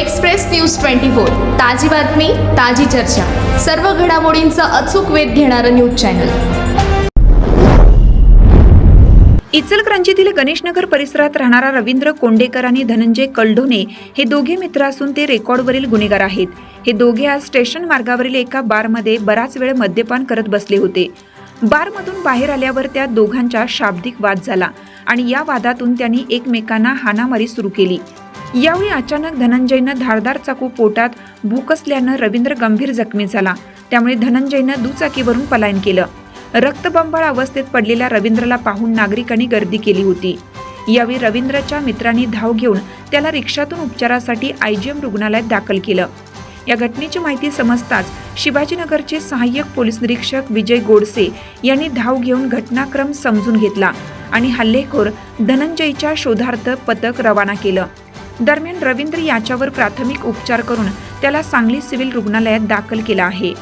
Express news twenty four. ताजी बातमी ताजी चर्चा. सर्व घडामोडींचा अचूक वेध घेणारं न्यूज चॅनल. इचलक्रांचीतील गणेशनगर परिसरात राहणारा रवींद्र कोंडेकर आणि धनंजय कलढोणे हे दोघे मित्र असून ते रेकॉर्डवरील गुन्हेगार आहेत. हे दोघे आज स्टेशन मार्गावरील एका बारमध्ये बराच वेळ मद्यपान करत बसले होते. बारमधून बाहेर आल्यावर त्या दोघांचा शाब्दिक वाद झाला आणि या वादातून त्यांनी एकमेकांना हाणामारी सुरू केली. यावेळी अचानक धनंजयनं धारदार चाकू पोटात भूकसल्यानं रवींद्र गंभीर जखमी झाला. त्यामुळे धनंजयनं दुचाकीवरून पलायन केलं. रक्तबंबाळ अवस्थेत पडलेल्या रवींद्रला पाहून नागरिकांनी गर्दी केली होती. यावेळी रवींद्रच्या मित्रांनी धाव घेऊन त्याला रिक्षातून उपचारासाठी आयजीएम रुग्णालयात दाखल केलं. या घटनेची माहिती समजताच शिवाजीनगरचे सहाय्यक पोलीस निरीक्षक विजय गोडसे यांनी धाव घेऊन घटनाक्रम समजून घेतला आणि हल्लेखोर धनंजयच्या शोधार्थ पथक रवाना केलं. दरम्यान रवींद्र याच्यावर प्राथमिक उपचार करून त्याला सांगली सिव्हिल रुग्णालयात दाखल केला आहे.